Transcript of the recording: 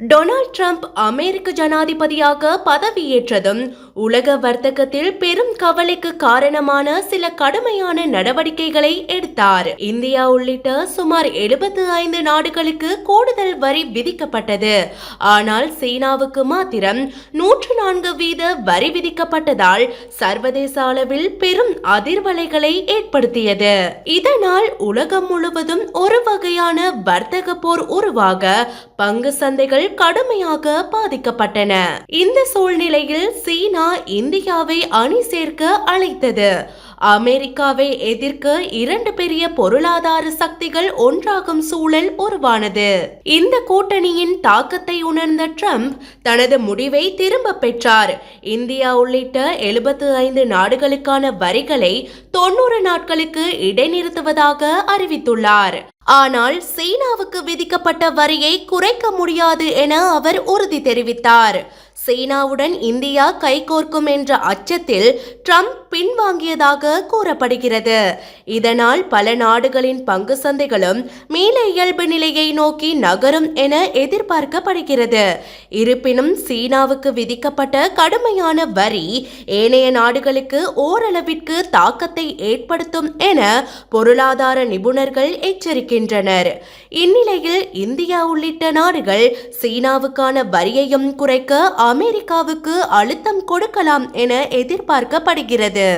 Donald Trump அமெரிக்க ஜனாதிபதியாக பதவியேற்றதும் உலக வர்த்தகத்தில் பெரும் கவலைக்கு காரணமான சில கடுமையான நடவடிக்கைகளை எடுத்தார். இந்தியா உள்ளிட்ட சுமார் 75 ஐந்து நாடுகளுக்கு கூடுதல் வரி விதிக்கப்பட்டது. ஆனால் சீனாவுக்கு மாத்திரம் நூற்று நான்கு வீத வரி விதிக்கப்பட்டதால் சர்வதேச அளவில் பெரும் அதிர்வலைகளை ஏற்படுத்தியது. இதனால் உலகம் முழுவதும் ஒரு வகையான வர்த்தக போர் உருவாக பங்கு சந்தைகள் கடுமையாக பாதிக்கப்பட்டன. இந்த சூழ்நிலையில் சீனா இந்தியாவை அணி சேர்க்க அழைத்தது. அமெரிக்காவை எதிர்க்க இரண்டு பெரிய பொருளாதார சக்திகள் ஒன்றாகும் சூழல் உருவானது. இந்த கூட்டணியின் தாக்கத்தை உணர்ந்த ட்ரம்ப் தனது முடிவை திரும்ப பெற்றார். இந்தியா உள்ளிட்ட 75 ஐந்து நாடுகளுக்கான வரிகளை தொண்ணூறு நாட்களுக்கு இடைநிறுத்துவதாக அறிவித்துள்ளார். ஆனால் சீனாவுக்கு விதிக்கப்பட்ட வரியை குறைக்க முடியாது என அவர் உறுதி தெரிவித்தார். சீனாவுடன் இந்தியா கைகோர்க்கும் என்ற அச்சத்தில் ட்ரம்ப் பின்வாங்கியதாக கூறப்படுகிறது. இதனால் பல நாடுகளின் பங்கு சந்தைகளும் மீள இயல்பு நிலையை நோக்கி நகரும் என எதிர்பார்க்கப்படுகிறது. இருப்பினும் சீனாவுக்கு விதிக்கப்பட்ட கடுமையான வரி ஏனைய நாடுகளுக்கு ஓரளவிற்கு தாக்கத்தை ஏற்படுத்தும் என பொருளாதார நிபுணர்கள் எச்சரிக்கின்றனர் இந்நிலையில் இந்தியா உள்ளிட்ட நாடுகள் சீனாவுக்கான வரியையும் குறைக்க அமெரிக்காவுக்கு அழுத்தம் கொடுக்கலாம் என எதிர்பார்க்கப்படுகிறது.